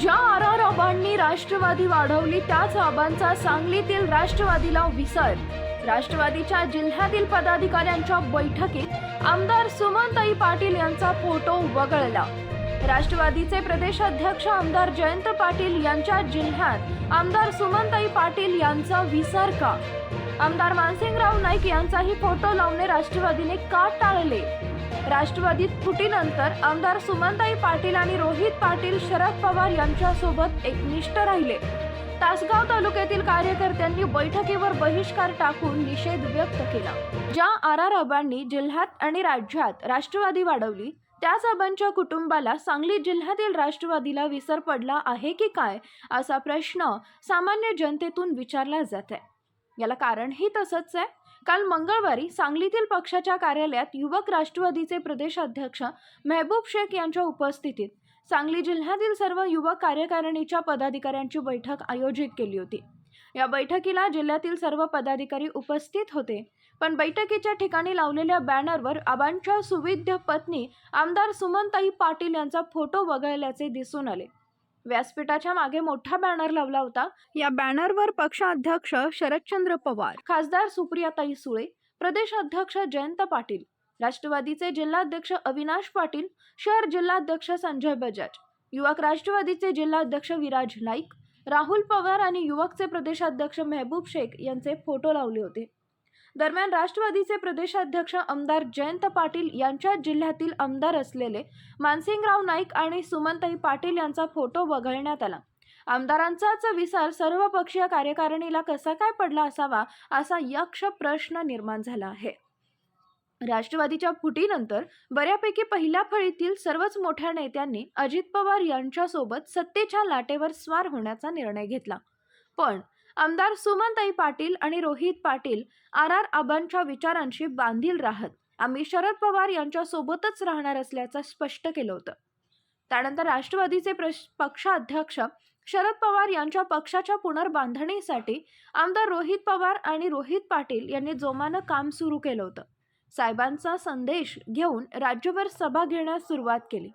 ज्या आर आबांनी राष्ट्रवादी वाढवली त्याच आबांचा सांगलीतील राष्ट्रवादीला विसर. राष्ट्रवादीच्या जिल्ह्यातील पदाधिकाऱ्यांच्या बैठकीत आमदार सुमनताई पाटील यांचा फोटो वगळला. राष्ट्रवादीचे प्रदेशाध्यक्ष आमदार जयंत पाटील यांच्या जिल्ह्यात आमदार सुमनताई पाटील यांचा विसर का? आमदार मानसिंगराव नाईक यांचाही फोटो लावणे राष्ट्रवादीने का टाळले? राष्ट्रवादीत फुटीनंतर आमदार सुमनताई पाटील आणि रोहित पाटील शरद पवार यांच्यासोबत एकनिष्ठ राहिले. तासगाव तालुक्यातील कार्यकर्त्यांनी बैठकीवर बहिष्कार टाकून निषेध व्यक्त केला. ज्या आर आर अबांनी जिल्ह्यात आणि राज्यात राष्ट्रवादी वाढवली त्याच आबांच्या कुटुंबाला सांगली जिल्ह्यातील राष्ट्रवादीला विसर पडला आहे की काय असा प्रश्न सामान्य जनतेतून विचारला जात आहे याला कारणही तसंच आहे. काल मंगळवारी सांगलीतील पक्षाच्या कार्यालयात युवक राष्ट्रवादीचे प्रदेशाध्यक्ष मेहबूब शेख यांच्या उपस्थितीत सांगली जिल्ह्यातील सर्व युवक कार्यकारिणीच्या पदाधिकाऱ्यांची बैठक आयोजित केली होती. या बैठकीला जिल्ह्यातील सर्व पदाधिकारी उपस्थित होते. पण बैठकीच्या ठिकाणी लावलेल्या बॅनरवर आबांच्या सुविध्य पत्नी आमदार सुमनताई पाटील यांचा फोटो वगळल्याचे दिसून आले. व्यासपीठाच्या मागे मोठा बॅनर लावला होता. या बॅनरवर पक्षाध्यक्ष शरदचंद्र पवार खासदार सुप्रियाताई सुळे प्रदेश अध्यक्ष जयंत पाटील राष्ट्रवादीचे जिल्हाध्यक्ष अविनाश पाटील शहर जिल्हाध्यक्ष संजय बजाज युवक राष्ट्रवादीचे जिल्हाध्यक्ष विराज नाईक राहुल पवार आणि युवकचे प्रदेशाध्यक्ष मेहबूब शेख यांचे फोटो लावले होते. दरम्यान राष्ट्रवादीचे प्रदेशाध्यक्ष आमदार जयंत पाटील यांच्या जिल्ह्यातील आमदार असलेले मानसिंगराव नाईक आणि सुमनताई पाटील यांचा फोटो वगळण्यात आला. आमदारांचाच विसर सर्वपक्षीय कार्यकारिणीला कसा काय पडला असावा असा यक्ष प्रश्न निर्माण झाला आहे. राष्ट्रवादीच्या फुटीनंतर बऱ्यापैकी पहिल्या फळीतील सर्वच मोठ्या नेत्यांनी अजित पवार यांच्यासोबत सत्तेच्या लाटेवर स्वार होण्याचा निर्णय घेतला. पण आमदार सुमनताई पाटील आणि रोहित पाटील आर आर आबांच्या विचारांशी बांधील राहत. आम्ही शरद पवार यांच्यासोबतच राहणार असल्याचं स्पष्ट केलं होतं. त्यानंतर राष्ट्रवादीचे प्रश पक्षाध्यक्ष शरद पवार यांच्या पक्षाच्या पुनर्बांधणीसाठी आमदार रोहित पवार आणि रोहित पाटील यांनी जोमानं काम सुरू केलं होतं. साहेबांचा संदेश घेऊन राज्यभर सभा घेण्यास सुरुवात केली.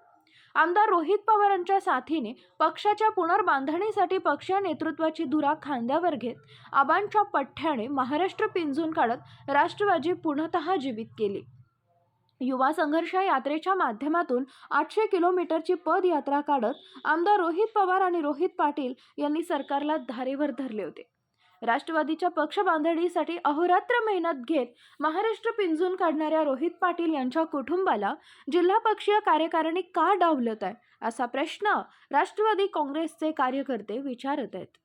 आमदार रोहित पवारांच्या साथीने पक्षाच्या पुनर्बांधणीसाठी पक्ष नेतृत्वाची धुरा खांद्यावर घेत आबांच्या पठ्ठ्याने महाराष्ट्र पिंजून काढत राष्ट्रवादी पुनतः जीवित केली. युवा संघर्ष यात्रेच्या माध्यमातून आठशे किलोमीटरची पदयात्रा काढत आमदार रोहित पवार आणि रोहित पाटील यांनी सरकारला धारेवर धरले होते. राष्ट्रवादीच्या पक्ष बांधणीसाठी अहोरात्र मेहनत घेत महाराष्ट्र पिंजून काढणाऱ्या रोहित पाटील यांच्या कुटुंबाला जिल्हा पक्षीय कार्यकारिणी का डावलत आहे असा प्रश्न राष्ट्रवादी काँग्रेसचे कार्यकर्ते विचारत आहेत.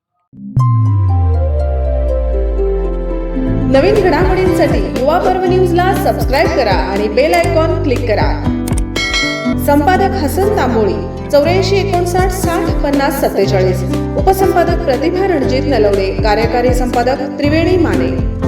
नवीन घडामोडींसाठी युवा पर्व न्यूजला सबस्क्राईब करा आणि बेल आयकॉन क्लिक करा. संपादक हसन तांबोळी चौऱ्याऐंशी एकोणसाठ साठ पन्नास सत्तेचाळीस. उपसंपादक प्रतिभा रणजित नलवडे कार्यकारी संपादक त्रिवेणी माने.